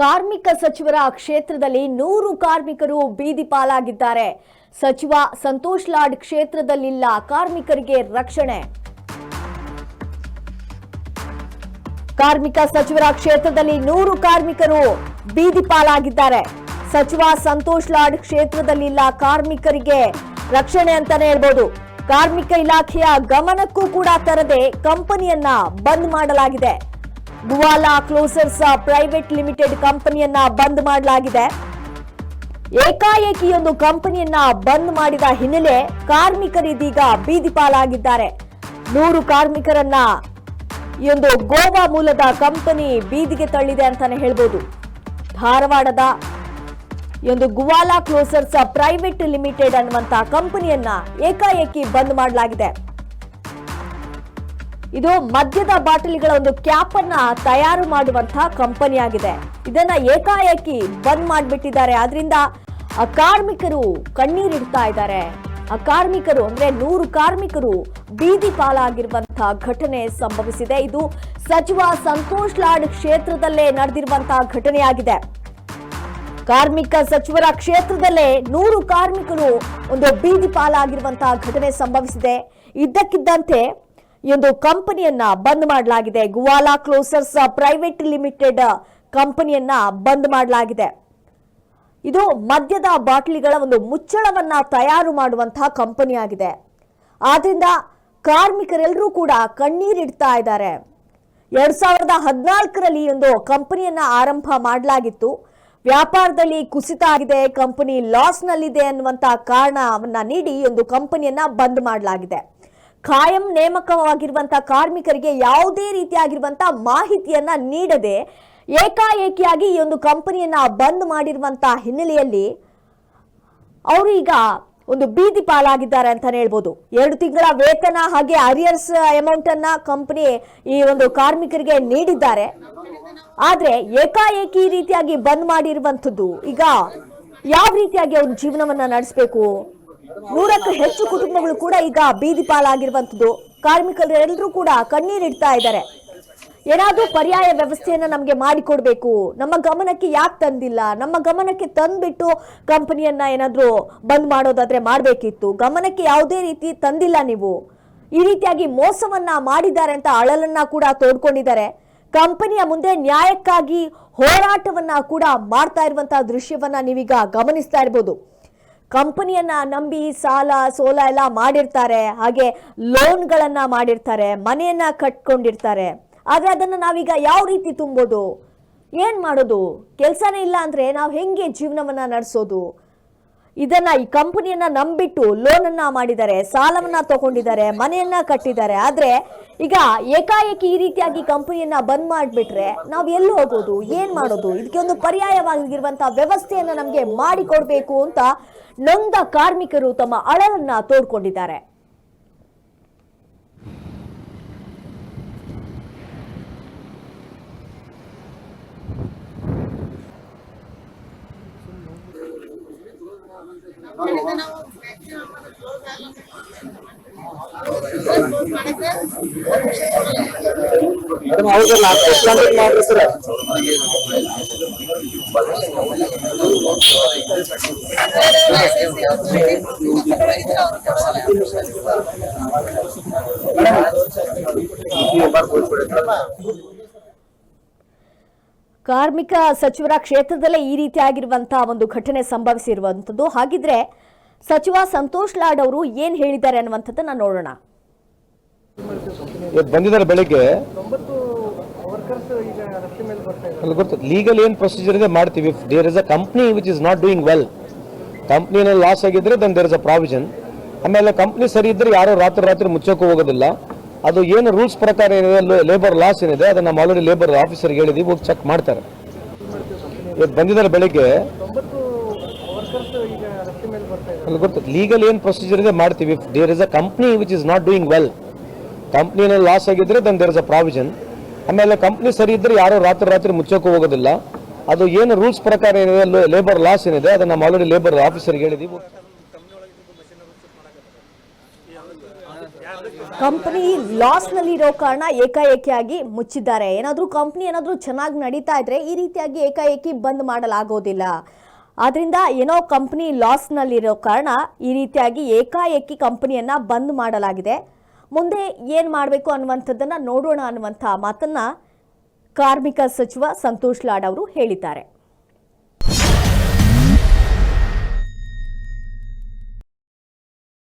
ಕಾರ್ಮಿಕ ಸಚಿವರ ಕ್ಷೇತ್ರದಲ್ಲಿ ನೂರು ಕಾರ್ಮಿಕರು ಬೀದಿ ಪಾಲಾಗಿದ್ದಾರೆ. ಸಚಿವ ಸಂತೋಷ್ ಲಾಡ್ ಕ್ಷೇತ್ರದಲ್ಲಿಲ್ಲ, ಕಾರ್ಮಿಕರಿಗೆ ರಕ್ಷಣೆ. ಕಾರ್ಮಿಕ ಸಚಿವರ ಕ್ಷೇತ್ರದಲ್ಲಿ ನೂರು ಕಾರ್ಮಿಕರು ಬೀದಿ ಪಾಲಾಗಿದ್ದಾರೆ. ಸಚಿವ ಸಂತೋಷ್ ಲಾಡ್ ಕ್ಷೇತ್ರದಲ್ಲಿಲ್ಲ, ಕಾರ್ಮಿಕರಿಗೆ ರಕ್ಷಣೆ ಅಂತಾನೆ ಹೇಳ್ಬೋದು. ಕಾರ್ಮಿಕ ಇಲಾಖೆಯ ಗಮನಕ್ಕೂ ಕೂಡ ತರದೆ ಕಂಪನಿಯನ್ನ ಬಂದ್ ಮಾಡಲಾಗಿದೆ. ಗುವಾಲಾ ಕ್ಲೋಸರ್ಸ್ ಪ್ರೈವೇಟ್ ಲಿಮಿಟೆಡ್ ಕಂಪನಿಯನ್ನ ಬಂದ್ ಮಾಡಲಾಗಿದೆ. ಏಕಾಏಕಿ ಒಂದು ಕಂಪನಿಯನ್ನ ಬಂದ್ ಮಾಡಿದ ಹಿನ್ನೆಲೆ ಕಾರ್ಮಿಕರಿದೀಗ ಬೀದಿ ಪಾಲಾಗಿದ್ದಾರೆ. ನೂರು ಕಾರ್ಮಿಕರನ್ನ ಒಂದು ಗೋವಾ ಮೂಲದ ಕಂಪನಿ ಬೀದಿಗೆ ತಳ್ಳಿದೆ ಅಂತಾನೆ ಹೇಳ್ಬೋದು. ಧಾರವಾಡದ ಈ ಒಂದು ಗುವಾಲಾ ಕ್ಲೋಸರ್ಸ್ ಪ್ರೈವೇಟ್ ಲಿಮಿಟೆಡ್ ಅನ್ನುವಂತಹ ಕಂಪನಿಯನ್ನ ಏಕಾಏಕಿ ಬಂದ್ ಮಾಡಲಾಗಿದೆ. ಇದು ಮದ್ಯದ ಬಾಟಲಿಗಳ ಒಂದು ಕ್ಯಾಪ್ ಅನ್ನ ತಯಾರು ಮಾಡುವಂತಹ ಕಂಪನಿ ಆಗಿದೆ ಇದನ್ನ ಏಕಾಏಕಿ ಬಂದ್ ಮಾಡಿಬಿಟ್ಟಿದ್ದಾರೆ. ಆದ್ರಿಂದ ಕಾರ್ಮಿಕರು ಕಣ್ಣೀರಿಡ್ತಾ ಇದ್ದಾರೆ. ಆ ಕಾರ್ಮಿಕರು ಅಂದ್ರೆ ನೂರು ಕಾರ್ಮಿಕರು ಬೀದಿ ಪಾಲಾಗಿರುವಂತಹ ಘಟನೆ ಸಂಭವಿಸಿದೆ. ಇದು ಸಚಿವ ಸಂತೋಷ್ ಲಾಡ್ ಕ್ಷೇತ್ರದಲ್ಲೇ ನಡೆದಿರುವಂತಹ ಘಟನೆಯಾಗಿದೆ. ಕಾರ್ಮಿಕ ಸಚಿವರ ಕ್ಷೇತ್ರದಲ್ಲೇ ನೂರು ಕಾರ್ಮಿಕರು ಒಂದು ಬೀದಿ ಪಾಲಾಗಿರುವಂತಹ ಘಟನೆ ಸಂಭವಿಸಿದೆ. ಇದ್ದಕ್ಕಿದ್ದಂತೆ ಒಂದು ಕಂಪನಿಯನ್ನ ಬಂದ್ ಮಾಡಲಾಗಿದೆ. ಗುವಾಲಾ ಕ್ಲೋಸರ್ಸ್ ಪ್ರೈವೇಟ್ ಲಿಮಿಟೆಡ್ ಕಂಪನಿಯನ್ನ ಬಂದ್ ಮಾಡಲಾಗಿದೆ. ಇದು ಮದ್ಯದ ಬಾಟಲಿಗಳ ಒಂದು ಮುಚ್ಚಳವನ್ನ ತಯಾರು ಮಾಡುವಂತಹ ಕಂಪನಿ ಆಗಿದೆ ಆದ್ರಿಂದ ಕಾರ್ಮಿಕರೆಲ್ಲರೂ ಕೂಡ ಕಣ್ಣೀರಿಡ್ತಾ ಇದ್ದಾರೆ. ಎರಡ್ ಸಾವಿರದ ಹದಿನಾಲ್ಕರಲ್ಲಿ ಒಂದು ಕಂಪನಿಯನ್ನ ಆರಂಭ ಮಾಡಲಾಗಿತ್ತು. ವ್ಯಾಪಾರದಲ್ಲಿ ಕುಸಿತ ಆಗಿದೆ. ಕಂಪನಿ ಲಾಸ್ನಲ್ಲಿದೆ ಅನ್ನುವಂತಹ ಕಾರಣವನ್ನ ನೀಡಿ ಒಂದು ಕಂಪನಿಯನ್ನ ಬಂದ್ ಮಾಡಲಾಗಿದೆ. ಖಾಯಂ ನೇಮಕವಾಗಿರುವಂತಹ ಕಾರ್ಮಿಕರಿಗೆ ಯಾವುದೇ ರೀತಿಯಾಗಿರುವಂತಹ ಮಾಹಿತಿಯನ್ನ ನೀಡದೆ ಏಕಾಏಕಿಯಾಗಿ ಈ ಒಂದು ಕಂಪನಿಯನ್ನ ಬಂದ್ ಮಾಡಿರುವಂತಹ ಹಿನ್ನೆಲೆಯಲ್ಲಿ ಅವರು ಈಗ ಒಂದು ಬೀದಿ ಪಾಲಾಗಿದ್ದಾರೆ ಅಂತ ಹೇಳ್ಬೋದು. ಎರಡು ತಿಂಗಳ ವೇತನ ಹಾಗೆ ಅರಿಯರ್ಸ್ ಅಮೌಂಟ್ ಅನ್ನ ಕಂಪನಿ ಈ ಒಂದು ಕಾರ್ಮಿಕರಿಗೆ ನೀಡಿದ್ದಾರೆ. ಆದ್ರೆ ಏಕಾಏಕಿ ರೀತಿಯಾಗಿ ಬಂದ್ ಮಾಡಿರುವಂಥದ್ದು ಈಗ ಯಾವ ರೀತಿಯಾಗಿ ಅವ್ರ ಜೀವನವನ್ನ ನಡೆಸಬೇಕು? ನೂರಕ್ಕೂ ಹೆಚ್ಚು ಕುಟುಂಬಗಳು ಕೂಡ ಈಗ ಬೀದಿ ಪಾಲಾಗಿರುವಂಥದ್ದು. ಕಾರ್ಮಿಕರೆಲ್ಲರೂ ಕೂಡ ಕಣ್ಣೀರಿಡ್ತಾ ಇದ್ದಾರೆ. ಏನಾದ್ರೂ ಪರ್ಯಾಯ ವ್ಯವಸ್ಥೆಯನ್ನ ನಮಗೆ ಮಾಡಿಕೊಡ್ಬೇಕು. ನಮ್ಮ ಗಮನಕ್ಕೆ ಯಾಕೆ ತಂದಿಲ್ಲ? ನಮ್ಮ ಗಮನಕ್ಕೆ ತಂದ್ಬಿಟ್ಟು ಕಂಪನಿಯನ್ನ ಏನಾದ್ರೂ ಬಂದ್ ಮಾಡೋದಾದ್ರೆ ಮಾಡಬೇಕಿತ್ತು. ಗಮನಕ್ಕೆ ಯಾವುದೇ ರೀತಿ ತಂದಿಲ್ಲ ನೀವು. ಈ ರೀತಿಯಾಗಿ ಮೋಸವನ್ನ ಮಾಡಿದ್ದಾರೆ ಅಂತ ಅಳಲನ್ನ ಕೂಡ ತೋಡ್ಕೊಂಡಿದ್ದಾರೆ. ಕಂಪನಿಯ ಮುಂದೆ ನ್ಯಾಯಕ್ಕಾಗಿ ಹೋರಾಟವನ್ನ ಕೂಡ ಮಾಡ್ತಾ ಇರುವಂತಹ ದೃಶ್ಯವನ್ನ ನೀವೀಗ ಗಮನಿಸ್ತಾ ಇರ್ಬೋದು. ಕಂಪನಿಯನ್ನ ನಂಬಿ ಸಾಲ, ಸೋಲ ಎಲ್ಲ ಮಾಡಿರ್ತಾರೆ. ಹಾಗೆ ಲೋನ್ಗಳನ್ನ ಮಾಡಿರ್ತಾರೆ, ಮನೆಯನ್ನ ಕಟ್ಕೊಂಡಿರ್ತಾರೆ. ಆದರೆ ಅದನ್ನ ನಾವೀಗ ಯಾವ ರೀತಿ ತುಂಬೋದು? ಏನು ಮಾಡೋದು? ಕೆಲಸನೇ ಇಲ್ಲ ಅಂದ್ರೆ ನಾವು ಹೆಂಗೆ ಜೀವನವನ್ನ ನಡೆಸೋದು? ಇದನ್ನ ಈ ಕಂಪನಿಯನ್ನ ನಂಬಿಟ್ಟು ಲೋನ್ ಅನ್ನ ಮಾಡಿದ್ದಾರೆ, ಸಾಲವನ್ನ ತಗೊಂಡಿದ್ದಾರೆ, ಮನೆಯನ್ನ ಕಟ್ಟಿದ್ದಾರೆ. ಆದ್ರೆ ಈಗ ಏಕಾಏಕಿ ಈ ರೀತಿಯಾಗಿ ಕಂಪನಿಯನ್ನ ಬಂದ್ ಮಾಡಿಬಿಟ್ರೆ ನಾವು ಎಲ್ಲಿ ಹೋಗೋದು, ಏನ್ ಮಾಡೋದು? ಇದಕ್ಕೆ ಒಂದು ಪರ್ಯಾಯವಾಗಿರುವಂತಹ ವ್ಯವಸ್ಥೆಯನ್ನ ನಮ್ಗೆ ಮಾಡಿಕೊಡ್ಬೇಕು ಅಂತ ನೊಂದ ಕಾರ್ಮಿಕರು ತಮ್ಮ ಅಳಲನ್ನ ತೋಡ್ಕೊಂಡಿದ್ದಾರೆ. ಮೇಡಮ್ ಮಾಡ್ರಿ ಸರ್. ಕಾರ್ಮಿಕ ಸಚಿವರ ಕ್ಷೇತ್ರದಲ್ಲೇ ಈ ರೀತಿಯಾಗಿರುವಂತಹ ಒಂದು ಘಟನೆ ಸಂಭವಿಸಿರುವಂತದ್ದು ಹಾಗಿದ್ರೆ ಸಚಿವ ಸಂತೋಷ್ ಲಾಡ್ ಅವರು ಏನ್ ಹೇಳಿದ್ದಾರೆ ಅನ್ನುವಂಥದ್ದನ್ನ ನೋಡೋಣ. ಬಂದಿದ್ದಾರೆ ಬೆಳಿಗ್ಗೆ. ಗೊತ್ತು ಲೀಗಲ್ ಏನ್ ಪ್ರೊಸೀಜರ್ ಇದೆ ಮಾಡ್ತೀವಿ. There is a company which is not doing well ಕಂಪ್ನಿನಲ್ಲಿ loss ಆಗಿದ್ರೆ then there is a provision ಆಮೇಲೆ ಕಂಪ್ನಿ ಸರಿ ಇದ್ರೆ ಯಾರೋ ರಾತ್ರಿ ರಾತ್ರಿ ಮುಚ್ಚೋಕೆ ಹೋಗೋದಿಲ್ಲ. ಅದು ಏನು ರೂಲ್ಸ್ ಪ್ರಕಾರ ಏನಿದೆ ಲೇಬರ್ ಲಾಸ್ ಏನಿದೆ ಅದನ್ನ ನಮ್ಮ ಆಲ್ರೆಡಿ ಲೇಬರ್ ಆಫೀಸರ್ಗೆ ಹೇಳಿದ್ವಿ ಹೋಗಿ ಚೆಕ್ ಮಾಡ್ತಾರೆ. ಇವತ್ತು ಬಂದಿದ್ದಾರೆ ಬೆಳಿಗ್ಗೆ. ಅಲ್ಲಿ ಗೊತ್ತು. ಲೀಗಲ್ ಏನು ಪ್ರೊಸೀಜರ್ ಇದೆ ಮಾಡ್ತೀವಿ. There is a company which is not doing well ಕಂಪ್ನಿನಲ್ಲಿ loss ಆಗಿದ್ರೆ then there is a provision ಆಮೇಲೆ ಕಂಪ್ನಿ ಸರಿ ಇದ್ರೆ ಯಾರೋ ರಾತ್ರಿ ರಾತ್ರಿ ಮುಚ್ಚೋಕ್ಕೂ ಹೋಗೋದಿಲ್ಲ. ಅದು ಏನು ರೂಲ್ಸ್ ಪ್ರಕಾರ ಏನಿದೆ ಲೇಬರ್ ಲಾಸ್ ಏನಿದೆ ಅದನ್ನ ನಾವು ಆಲ್ರೆಡಿ ಲೇಬರ್ ಆಫೀಸರ್ಗೆ ಹೇಳಿದೀವಿ. ಕಂಪನಿ ಲಾಸ್ನಲ್ಲಿ ಇರೋ ಕಾರಣ ಏಕಾಏಕಿಯಾಗಿ ಮುಚ್ಚಿದ್ದಾರೆ. ಏನಾದರೂ ಕಂಪನಿ ಏನಾದರೂ ಚೆನ್ನಾಗಿ ನಡೀತಾ ಇದ್ರೆ ಈ ರೀತಿಯಾಗಿ ಏಕಾಏಕಿ ಬಂದ್ ಮಾಡಲಾಗೋದಿಲ್ಲ. ಆದ್ರಿಂದ ಏನೋ ಕಂಪನಿ ಲಾಸ್ನಲ್ಲಿರೋ ಕಾರಣ ಈ ರೀತಿಯಾಗಿ ಏಕಾಏಕಿ ಕಂಪನಿಯನ್ನ ಬಂದ್ ಮಾಡಲಾಗಿದೆ. ಮುಂದೆ ಏನು ಮಾಡಬೇಕು ಅನ್ನುವಂಥದ್ದನ್ನು ನೋಡೋಣ ಅನ್ನುವಂಥ ಮಾತನ್ನ ಕಾರ್ಮಿಕ ಸಚಿವ ಸಂತೋಷ್ ಲಾಡ್ ಅವರು ಹೇಳಿದ್ದಾರೆ.